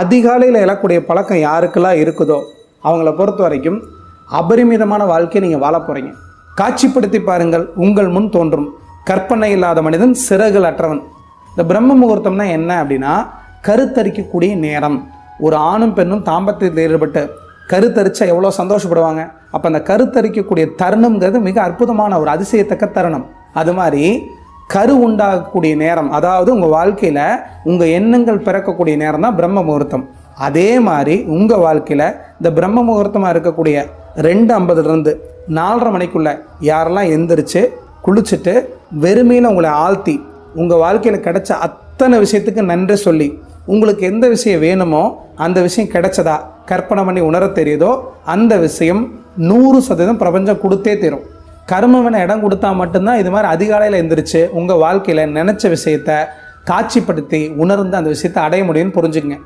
அதிகாலையில் எழக்கூடிய பழக்கம் யாருக்கெல்லாம் இருக்குதோ அவங்கள பொறுத்த வரைக்கும் அபரிமிதமான வாழ்க்கையை நீங்கள் வாழ போகிறீங்க காட்சிப்படுத்தி பாருங்கள் உங்கள் முன் தோன்றும். கற்பனை இல்லாத மனிதன் சிறகுகள் அற்றவன். இந்த பிரம்ம முகூர்த்தம்னா என்ன அப்படின்னா கருத்தரிக்கக்கூடிய நேரம். ஒரு ஆணும் பெண்ணும் தாம்பத்தியத்தில் ஈடுபட்டு கருத்தரிச்சா எவ்வளோ சந்தோஷப்படுவாங்க? அப்போ அந்த கருத்தரிக்கக்கூடிய தருணம்ங்கிறது மிக அற்புதமான ஒரு அதிசயத்தக்க தருணம். அது மாதிரி கரு உண்டாகக்கூடிய நேரம் அதாவது உங்கள் வாழ்க்கையில் உங்கள் எண்ணங்கள் பிறக்கக்கூடிய நேரம் தான் பிரம்ம முகூர்த்தம். அதே மாதிரி உங்கள் வாழ்க்கையில் இந்த பிரம்ம முகூர்த்தமாக இருக்கக்கூடிய ரெண்டு ஐம்பதுலேருந்து நாலரை மணிக்குள்ளே யாரெல்லாம் எந்திரிச்சு குளிச்சுட்டு வெறுமையில் உங்களை ஆழ்த்தி உங்கள் வாழ்க்கையில் கிடைச்ச அத்தனை விஷயத்துக்கு நன்றி சொல்லி உங்களுக்கு எந்த விஷயம் வேணுமோ அந்த விஷயம் கிடைச்சதா கற்பனை பண்ணி உணர தெரியுதோ அந்த விஷயம் நூறு சதவீதம் பிரபஞ்சம் கொடுத்தே தரும். கர்மவனை இடம் கொடுத்தா மட்டும்தான் இது மாதிரி அதிகாலையில் எந்திரிச்சு உங்கள் வாழ்க்கையில் நினச்ச விஷயத்த காட்சிப்படுத்தி உணர்ந்து அந்த விஷயத்தை அடைய முடியும்னு புரிஞ்சுக்கங்க.